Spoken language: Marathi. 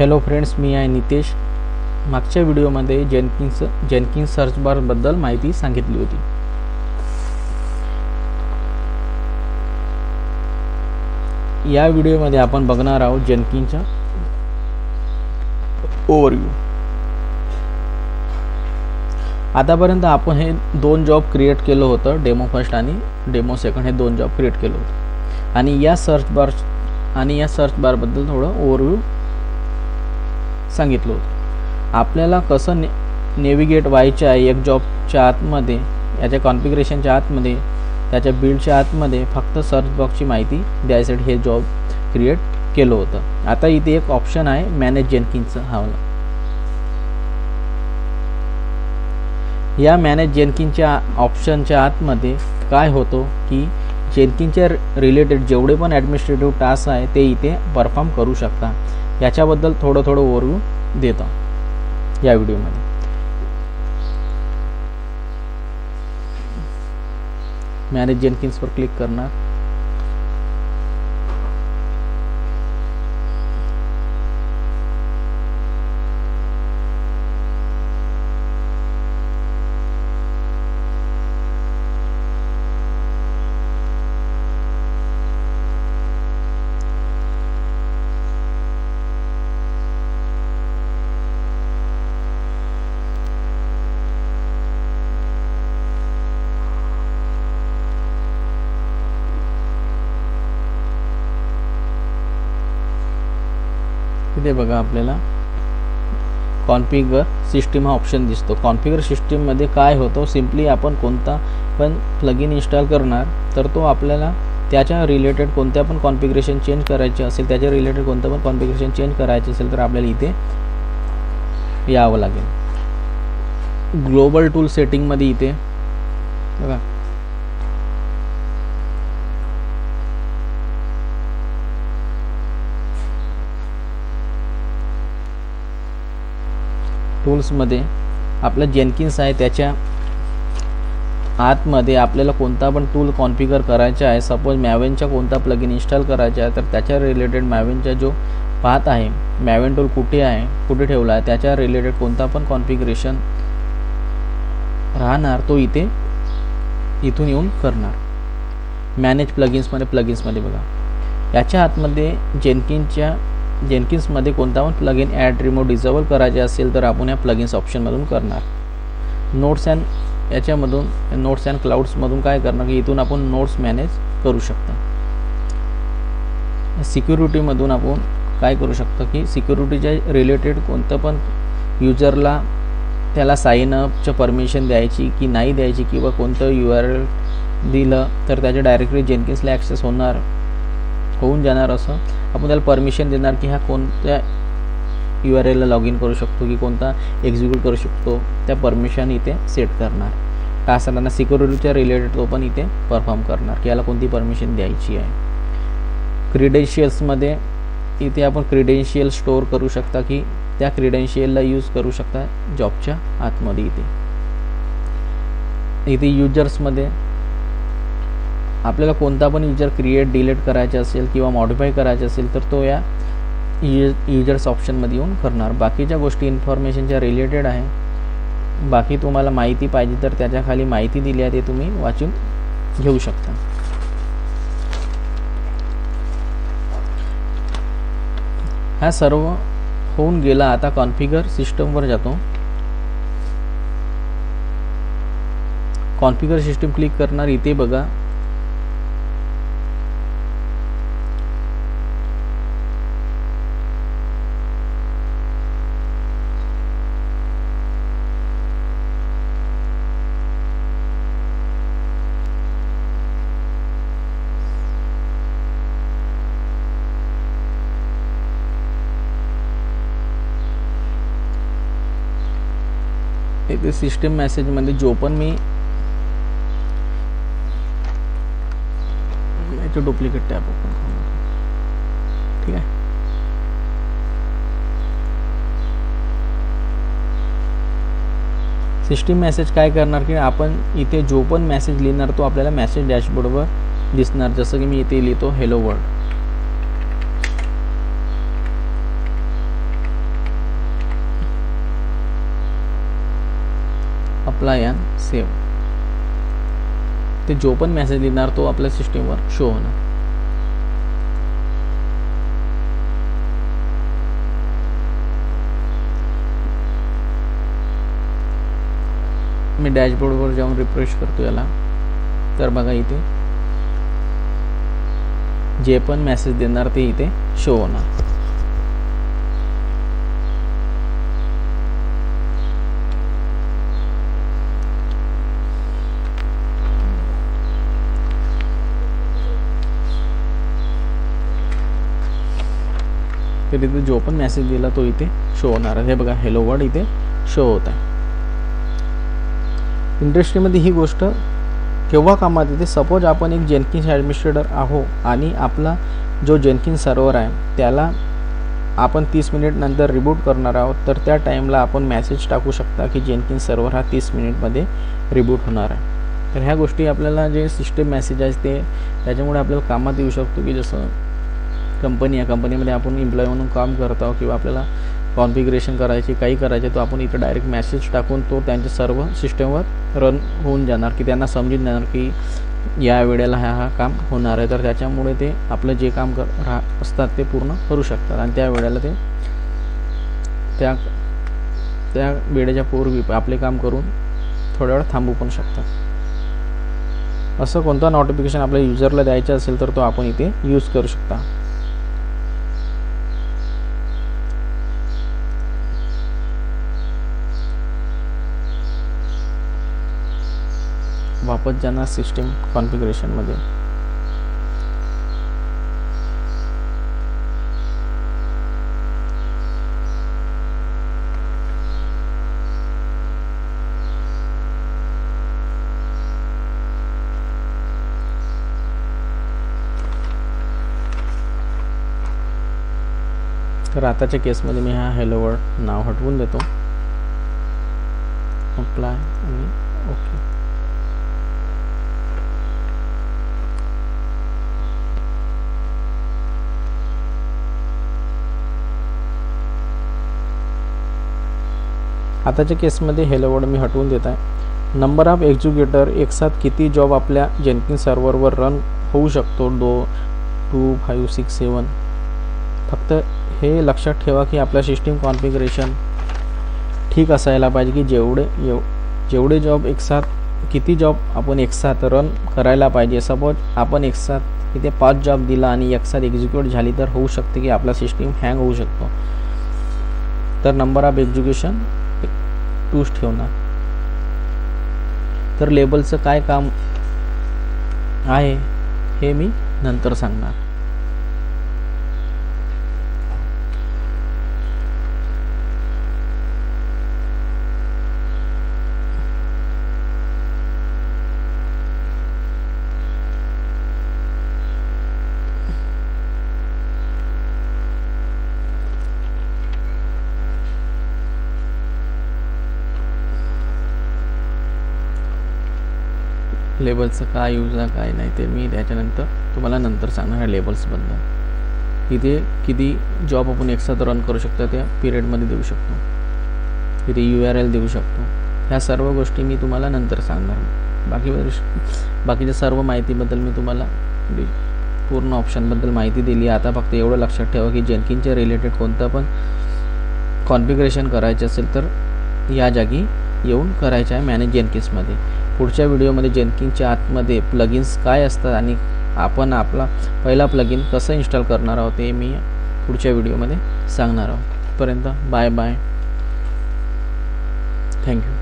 हॅलो फ्रेंड्स मी आहे नितेश. मागच्या व्हिडिओमध्ये जेनकिन्स जेनकिन्स सर्च बारबद्दल माहिती सांगितली होती. या व्हिडिओमध्ये आपण बघणार आहोत जेनकिनच्या ओव्हरव्ह्यू आतापर्यंत आपण हे दोन जॉब क्रिएट केलं होतं डेमो फर्स्ट आणि डेमो सेकंड हे दोन जॉब क्रिएट केलं होतं. आणि या सर्च बार आणि या सर्च बारबद्दल थोडं ओव्हरव्ह्यू सांगितलं होतं. आपल्याला कसं ने नेव्हिगेट व्हायचं आहे एक जॉबच्या आतमध्ये याच्या कॉन्फिगरेशनच्या आतमध्ये त्याच्या बिल्डच्या आतमध्ये फक्त सर्च बॉक्सची माहिती द्यायसाठी हे जॉब क्रिएट केलं होतं. आता इथे एक ऑप्शन आहे मॅनेज जेनकिनचं हवाला या मॅनेज जेनकिनच्या ऑप्शनच्या आतमध्ये काय होतो की जेनकिनच्या रिलेटेड जेवढे पण ॲडमिनिस्ट्रेटिव्ह टास्क आहे ते इथे परफॉर्म करू शकता. याच्याबद्दल थोडं थोडं ओव्हरव्ह्यू देतो या व्हिडिओमध्ये. मॅनेज जेनकिन्सवर क्लिक करणार. तिथे बघा आपल्याला. कॉन्फिगर सिस्टीम हा ऑप्शन दिसतो. कॉन्फिगर सिस्टीममध्ये काय होतो? सिम्पली आपण कोणता पण प्लगइन इन्स्टॉल करणार तर तो आपल्याला त्याच्या रिलेटेड कोणत्या पण कॉन्फिगरेशन चेंज करायचे असेल त्याच्या रिलेटेड कोणतं पण कॉन्फिगरेशन चेंज करायचे असेल तर आपल्याला इथे यावं लागेल. ग्लोबल टूल सेटिंगमध्ये इथे बघा. टूल्समध्ये आपलं जेनकिन्स आहे त्याच्या आतमध्ये आपल्याला कोणता पण टूल कॉन्फिगर करायचा आहे. सपोज मॅवेनचा कोणता प्लगइन इन्स्टॉल करायचा आहे तर त्याच्या रिलेटेड मॅवेनचा जो पाहत आहे मॅवेन टूल कुठे आहे कुठे ठेवला आहे त्याच्या रिलेटेड कोणता पण कॉन्फिगरेशन राहणार तो इथे इथून येऊन करणार. मॅनेज प्लगिन्समध्ये प्लगिन्समध्ये बघा. याच्या आतमध्ये जेनकिनच्या जेनकिन्समध्ये कोणता पण प्लगइन ॲड रिमोट डिझेबल करायचे असेल तर आपण या प्लगिन्स ऑप्शनमधून करणार. नोट्स अँड याच्यामधून नोट्स अँड क्लाउड्समधून काय करणार की इथून आपण नोट्स मॅनेज करू शकता. सिक्युरिटीमधून आपण काय करू शकतो की सिक्युरिटीच्या रिलेटेड कोणतं पण युजरला त्याला साइन अपचं परमिशन द्यायची की नाही द्यायची किंवा कोणतं यू आर एल दिलं तर त्याच्या डायरेक्टली जेनकिन्सला ॲक्सेस होणार. होऊन जाणार असं. आपण त्याला परमिशन देणार की हा कोणत्या यू आर एलला लॉग इन करू शकतो की कोणता एक्झिक्यूट करू शकतो त्या परमिशन इथे सेट करणार. टास्क त्यांना सिक्युरिटीच्या रिलेटेड तो पण इथे परफॉर्म करणार की याला कोणती परमिशन द्यायची आहे. क्रिडेन्शियल्समध्ये इथे आपण क्रिडेन्शियल स्टोअर करू शकता की त्या क्रिडेन्शियलला यूज करू शकता जॉबच्या आतमध्ये इथे. इथे युजर्समध्ये आपल्याला कोणता पण युजर क्रिएट डिलीट करायचा असेल किंवा मॉडिफाय करायचा असेल तर तो या युजर्स ऑप्शनमध्ये येऊन करणार. बाकीच्या गोष्टी इन्फॉर्मेशनच्या रिलेटेड आहे. बाकी तुम्हाला माहिती पाहिजे तर त्याच्याखाली माहिती दिली आहे ते तुम्ही वाचून घेऊ शकता. हा सर्व होऊन गेला. आता कॉन्फिगर सिस्टमवर जातो. कॉन्फिगर सिस्टम क्लिक करणार. इथे बघा. ते सिस्टीम मेसेजमध्ये जो पण मी याचं डुप्लिकेट टॅप ओपन करून ठीक आहे? सिस्टीम मेसेज काय करणार की आपण इथे जो पण मेसेज लिहिणार तो आपल्याला मेसेज डॅशबोर्डवर दिसणार. जसं की मी इथे लिहितो हेलो वर्ल्ड अँड सेव्ह ते जो पण मेसेज लिहिणार तो आपल्या सिस्टीमवर शो होणार. मी डॅशबोर्डवर जाऊन रिफ्रेश करतो याला. तर बघा इथे जे पण मेसेज देणार ते इथे शो होणार. तर इथे जो पण मेसेज दिला तो इथे शो होणार आहे. हे बघा हेलो वर्ड इथे शो होत आहे. इंडस्ट्रीमध्ये ही गोष्ट केव्हा कामात येते? सपोज आपण एक जेनकिन्स ॲडमिनिस्ट्रेटर आहो आणि आपला जो जेनकिन सर्वर आहे त्याला आपण तीस मिनिट नंतर रिबूट करणार आहोत तर त्या टाईमला आपण मेसेज टाकू शकता की जेनकिन सर्वर हा तीस मिनिटमध्ये रिबूट होणार आहे. तर ह्या गोष्टी आपल्याला जे सिस्टम मेसेज आहेत ते त्याच्यामुळे आपल्याला कामात येऊ शकतो की जसं कंपनी आहे कंपनीमध्ये आपण एम्प्लॉय म्हणून काम करत आहोत किंवा आपल्याला कॉन्फिगरेशन करायची काही करायचे तो आपण इथं डायरेक्ट मेसेज टाकून तो त्यांच्या सर्व सिस्टमवर रन होऊन जाणार की त्यांना समजून जाणार की या वेळेला हा हा काम होणार आहे. तर त्याच्यामुळे ते आपलं जे काम कर राह असतात ते पूर्ण करू शकतात आणि त्या वेळेला ते त्या त्या वेळेच्या पूर्वी आपले काम करून थोड्या वेळ थांबू पण शकतात. असं कोणता नोटिफिकेशन आपल्या युजरला द्यायचं असेल तर तो आपण इथे यूज करू शकता. वापस जाणार सिस्टीम कॉन्फिगरेशनमध्ये तर आताच्या केसमध्ये मी हा हॅलो वर्ड नाव हटवून देतो. अप्लाय आणि ओके आताच्या केसमध्ये हेलो वर्ड मी हटवून देत आहे. नंबर ऑफ एक्झिक्युटर एकसाथ किती जॉब आपल्या जेनकिन सर्व्हरवर रन होऊ शकतो? दो टू फाईव्ह सिक्स सेवन फक्त हे लक्षात ठेवा की आपल्या सिस्टीम कॉन्फिगरेशन ठीक असायला पाहिजे की जेवढे एव जेवढे जॉब एकसाथ किती जॉब आपण एकसाथ रन करायला पाहिजे. सपोज आपण एकसाथ इथे पाच जॉब दिला आणि एकसाथ एक्झिक्यूट झाली तर होऊ शकते की आपला सिस्टीम हँग होऊ शकतो. तर नंबर ऑफ एक्झिक्युशन टूच ठेवणार. तर लेबलचं काय काम आहे हे मी नंतर सांगणार. लेबल्सचं काय यूज आहे काय नाही ते मी त्याच्यानंतर तुम्हाला नंतर सांगणार ह्या लेबल्सबद्दल इथे किती जॉब आपण एकसाथ रन करू शकतो त्या पिरियडमध्ये देऊ शकतो. इथे यू आर एल देऊ शकतो. ह्या सर्व गोष्टी मी तुम्हाला नंतर सांगणार. बाकी बाकीच्या सर्व माहितीबद्दल मी तुम्हाला म्हणजे पूर्ण ऑप्शनबद्दल माहिती दिली. आता फक्त एवढं लक्षात ठेवा की जेनकिनच्या रिलेटेड कोणतं पण कॉन्फिगरेशन करायचं असेल तर या जागी येऊन करायचं आहे मॅनेज जेनकिन्समध्ये पुढच्या व्हिडिओमध्ये जेनकिंगच्या आतमध्ये प्लगिन्स काय असतात आणि आपण आपला पहिला प्लगिन कसं इन्स्टॉल करणार आहोत ते मी पुढच्या व्हिडिओमध्ये सांगणार आहोत. पर्यंत बाय बाय थँक्यू